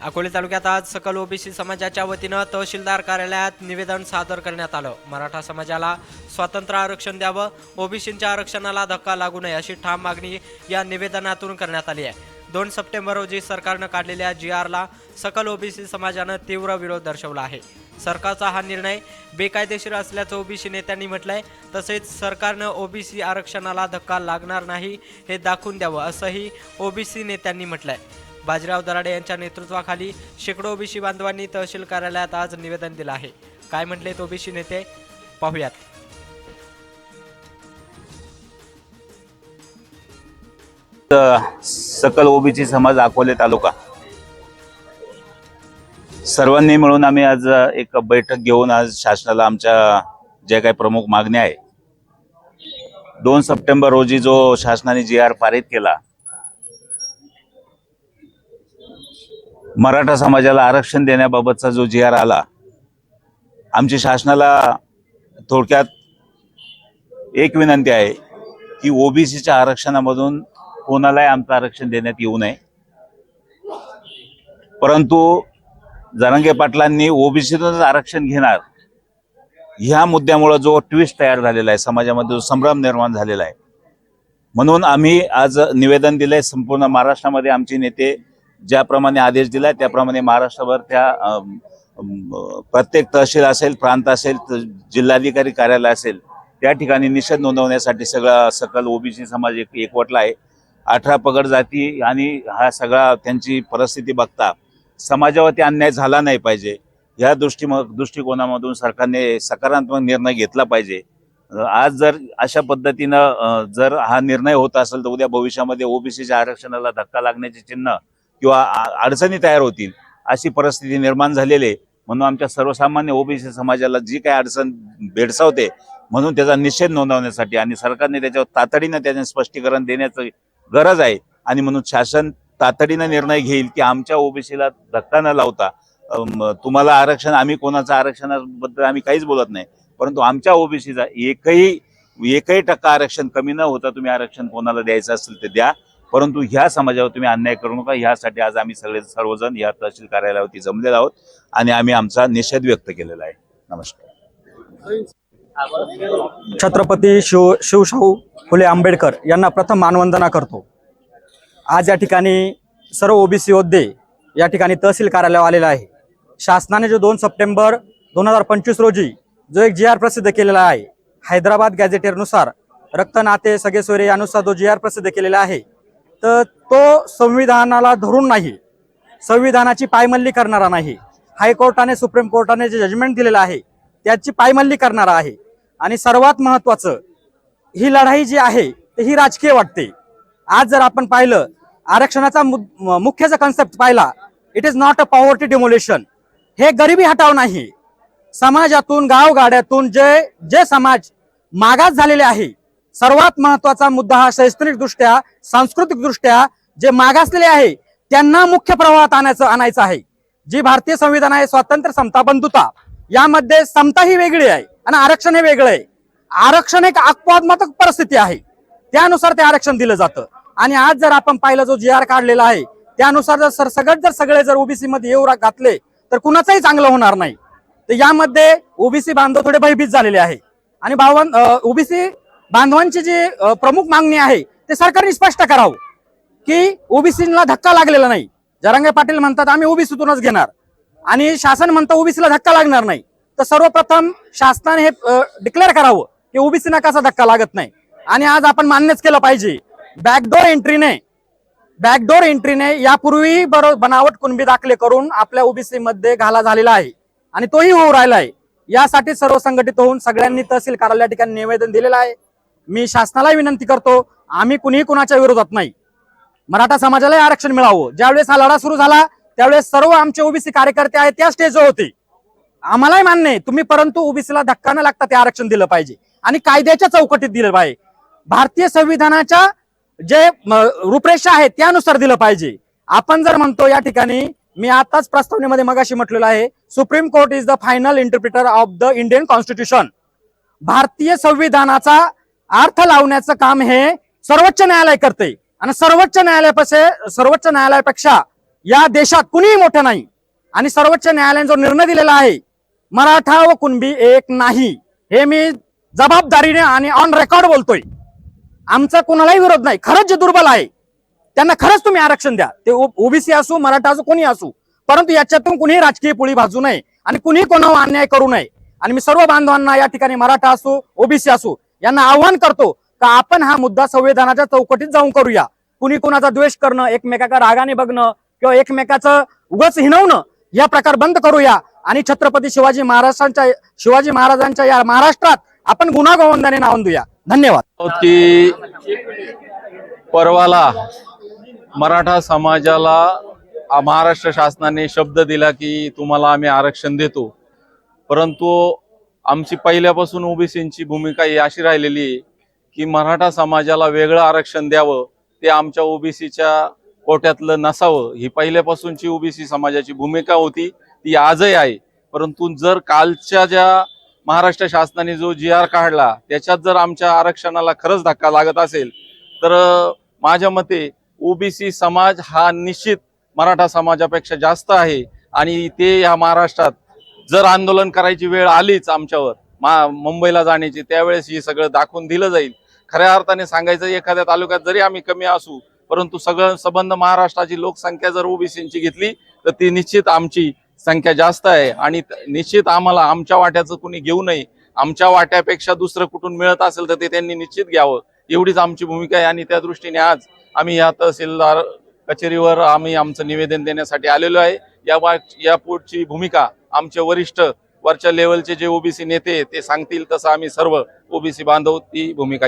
अकोले तालुक्यात आज सकल ओबीसी समाजाच्या वतीनं तहसीलदार कार्यालयात निवेदन सादर करण्यात आलं. मराठा समाजाला स्वातंत्र्य आरक्षण द्यावं ओबीसींच्या आरक्षणाला धक्का लागू नये अशी ठाम मागणी या निवेदनातून करण्यात आली आहे. दोन सप्टेंबर रोजी सरकारनं काढलेल्या जी आरला सकल ओबीसी समाजानं तीव्र विरोध दर्शवला आहे. सरकारचा हा निर्णय बेकायदेशीर असल्याचं ओबीसी नेत्यांनी म्हटलंय. तसेच सरकारनं ओबीसी आरक्षणाला धक्का लागणार नाही हे दाखवून द्यावं असंही ओबीसी नेत्यांनी म्हटलंय. बाजीराव दराडे यांच्या नेतृत्वाखाली शेकडो ओबीसी बांधवांनी तहसील कार्यालयात आज निवेदन दिलं आहे. काय म्हटलेत ओबीसी नेते? पाहुयात. सकल ओबीसी समाज अकोले तालुका. सर्वांनी मिळून आम्ही आज एक बैठक घेऊन आज शासनाला आमच्या ज्या काही प्रमुख मागण्या आहे. दोन सप्टेंबर रोजी जो शासनाने जी आर पारित केला मराठा समाजाला आरक्षण देण्याबाबतचा जो जी आर आला आमची शासनाला थोडक्यात एक विनंती आहे की ओबीसीच्या आरक्षणामधून कोणालाही आमचं आरक्षण देण्यात येऊ नये. परंतु जरांगे पाटलांनी ओबीसीतूनच आरक्षण घेणार ह्या मुद्द्यामुळं जो ट्विस्ट तयार झालेला आहे समाजामध्ये जो संभ्रम निर्माण झालेला आहे. म्हणून आम्ही आज निवेदन दिलंय संपूर्ण महाराष्ट्रामध्ये आमचे नेते ज्याप्रमाणे आदेश दिला त्याप्रमाणे महाराष्ट्रभर त्या प्रत्येक तहसील असेल प्रांत असेल जिल्हाधिकारी कार्यालय असेल त्या ठिकाणी निषेध नोंदवण्यासाठी सगळा सकल ओबीसी समाज एक एकवटला आहे. अठरा पगड जाती आणि हा सगळा त्यांची परिस्थिती बघता समाजावरती अन्याय झाला नाही पाहिजे. या दृष्टी दृष्टिकोनामधून सरकारने सकारात्मक निर्णय घेतला पाहिजे. आज जर अशा पद्धतीनं जर हा निर्णय होत असेल तर उद्या भविष्यामध्ये ओबीसीच्या आरक्षणाला धक्का लागण्याचे चिन्ह किंवा अडचणी तयार होतील अशी परिस्थिती निर्माण झालेली आहे. म्हणून आमच्या सर्वसामान्य ओबीसी समाजाला जी काही अडचण भेडसावते म्हणून त्याचा निषेध नोंदवण्यासाठी आणि सरकारने त्याच्यावर तातडीनं त्याचे स्पष्टीकरण देण्याची गरज आहे. आणि म्हणून शासन तातडीनं निर्णय घेईल की आमच्या ओबीसीला धक्का न लावता तुम्हाला आरक्षण आम्ही कोणाचं आरक्षणाबद्दल आम्ही काहीच बोलत नाही. परंतु आमच्या ओबीसीचा एकही एकही टक्का आरक्षण कमी न होता तुम्ही आरक्षण कोणाला द्यायचं असेल ते द्या. परंतु ह्या समाजावर तुम्ही अन्याय करू नका. ह्यासाठी आज आम्ही सगळे सर्वजण या तहसील कार्यालयावरती जमलेलो आहोत आणि आम्ही आमचा निषेध व्यक्त केलेला आहे. नमस्कार. छत्रपती शिव शिवशाहू फुले आंबेडकर यांना प्रथम मानवंदना करतो. आज या ठिकाणी सर्व ओबीसी योद्धे या ठिकाणी तहसील कार्यालयावर आलेला आहे. शासनाने जो दोन सप्टेंबर दोन हजार पंचवीस रोजी जो एक जी आर प्रसिद्ध केलेला आहे हैदराबाद गॅझेटेरनुसार रक्त नाते सगळे सोयरे यानुसार जो जी आर प्रसिद्ध केलेला आहे तर तो संविधानाला धरून नाही संविधानाची पायमल्ली करणारा नाही. हायकोर्टाने सुप्रीम कोर्टाने जे जजमेंट दिलेलं आहे त्याची पायमल्ली करणारा आहे. आणि सर्वात महत्वाचं ही लढाई जी आहे ते ही राजकीय वाटते. आज जर आपण पाहिलं आरक्षणाचा मुद- मुख्य जर कन्सेप्ट पाहिला it is not a poverty demolition हे गरिबी हटाव नाही. समाजातून गावगाड्यातून जे जे समाज मागास झालेले आहे सर्वात महत्त्वाचा मुद्दा हा शैक्षणिक दृष्ट्या सांस्कृतिक दृष्ट्या जे मागासलेले आहे त्यांना मुख्य प्रवाहात आणायचं आणायचं आहे. जी भारतीय संविधान आहे स्वातंत्र्य समता बंधुता. यामध्ये समता ही वेगळी आहे आणि आरक्षण हे वेगळं आहे. आरक्षण एक अपवादात्मक परिस्थिती आहे. त्यानुसार ते आरक्षण दिलं जातं. आणि आज जर आपण पाहिलं जो जी आर काढलेला आहे त्यानुसार जर सरसगट जर सगळे जर ओबीसी मध्ये येऊ घातले तर कुणाचंही चांगलं होणार नाही. तर यामध्ये ओबीसी बांधव थोडे भयभीत झालेले आहे. आणि भावां ओबीसी बांधवांची जी प्रमुख मागणी आहे ते सरकारने स्पष्ट करावं की ओबीसीला धक्का लागलेला नाही. जरांगे पाटील म्हणतात आम्ही ओबीसीतूनच घेणार. आणि शासन म्हणतं ओबीसीला धक्का लागणार नाही. तर सर्वप्रथम शासनाने हे डिक्लेअर करावं की ओबीसीना कसा धक्का लागत नाही. आणि आज आपण मान्यच केलं पाहिजे बॅकडोर एंट्रीने बॅकडोर एंट्रीने यापूर्वी बरोबर बनावट कुणबी दाखले करून आपल्या ओबीसी मध्ये घाला झालेला आहे. आणि तोही होऊ राहिला आहे. यासाठी सर्व संघटित होऊन सगळ्यांनी तहसील कार्यालया ठिकाणी निवेदन दिलेलं आहे. मी शासनाला विनंती करतो आम्ही कुणीही कुणाच्या विरोधात नाही. मराठा समाजालाही आरक्षण मिळावं. ज्यावेळेस हा लढा सुरू झाला त्यावेळेस सर्व आमचे ओबीसी कार्यकर्ते आहेत त्या स्टेजवर होते. आम्हालाही मान्य आहे तुम्ही परंतु ओबीसीला धक्का न लागता ते आरक्षण दिलं पाहिजे. आणि कायद्याच्या चौकटीत दिलं पाहिजे. भारतीय संविधानाच्या जे रूपरेषा आहेत त्यानुसार दिलं पाहिजे. आपण जर म्हणतो या ठिकाणी मी आताच प्रस्तावनेमध्ये मगाशी म्हटलेलं आहे supreme court is the final interpreter of the Indian constitution भारतीय संविधानाचा अर्थ लावण्याचं काम हे सर्वोच्च न्यायालय करते आणि सर्वोच्च न्यायालयापेक्षा सर्वोच्च न्यायालयापेक्षा या देशात कुणीही मोठं नाही. आणि सर्वोच्च न्यायालयाने जो निर्णय दिलेला आहे मराठा व कुणबी एक नाही. हे मी जबाबदारीने आणि ऑन रेकॉर्ड बोलतोय. आमचा कोणालाही विरोध नाही. खरंच जे दुर्बल आहे त्यांना खरंच तुम्ही आरक्षण द्या. ते ओबीसी असू मराठा असू कोणी असू. परंतु याच्यातून कुणीही राजकीय पोळी भाजू नये आणि कुणीही कोणावर अन्याय करू नये. आणि मी सर्व बांधवांना या ठिकाणी मराठा असो ओबीसी असू यांना आव्हान करतो का आपण हा मुद्दा संविधानाच्या चौकटीत जाऊन करूया. कुणी कुणाचा द्वेष करणं एकमेकाच्या रागाने बघणं किंवा एकमेकाचं उगच हिनवणं या प्रकार बंद करूया. आणि छत्रपती शिवाजी महाराजांच्या शिवाजी महाराजांच्या या महाराष्ट्रात आपण गुन्हा गोवंदाने नोंदूया धन्यवाद. की परवाला मराठा समाजाला महाराष्ट्र शासनाने शब्द दिला की तुम्हाला आम्ही आरक्षण देतो. परंतु आमची पहिल्यापासून ओबीसींची भूमिका ही अशी राहिलेली आहे की मराठा समाजाला वेगळं आरक्षण द्यावं ते आमच्या ओबीसीच्या कोट्यातलं नसावं. ही पहिल्यापासूनची ओबीसी समाजाची भूमिका होती ती आजही आहे. परंतु जर कालच्या ज्या महाराष्ट्र शासनाने जो जी आर काढला त्याच्यात जर आमच्या आरक्षणाला खरंच धक्का लागत असेल तर माझ्या मते ओबीसी समाज हा निश्चित मराठा समाजापेक्षा जास्त आहे. आणि ते ह्या महाराष्ट्रात जर आंदोलन करायची वेळ आलीच आमच्यावर मा मुंबईला जाण्याची त्यावेळेस हे सगळं दाखवून दिलं जाईल. खऱ्या अर्थाने सांगायचं एखाद्या तालुक्यात जरी आम्ही कमी असू परंतु सगळं संबंध महाराष्ट्राची लोकसंख्या जर ओबीसींची घेतली तर ती निश्चित आमची संख्या जास्त आहे. आणि निश्चित आम्हाला आमच्या वाट्याचं कुणी घेऊ नये आमच्या वाट्यापेक्षा दुसरं कुठून मिळत असेल तर ते त्यांनी निश्चित घ्यावं. एवढीच आमची भूमिका आहे आणि त्या दृष्टीने आज आम्ही या तहसीलदार कचेरीवर आम्ही आमचं निवेदन देण्यासाठी आलेलो आहे. या वा- या पुढची भूमिका आमचे वरिष्ठ वरच्या लेवलचे जे ओबीसी नेते ते सांगतील तसं आम्ही सर्व ओबीसी बांधव ती भूमिका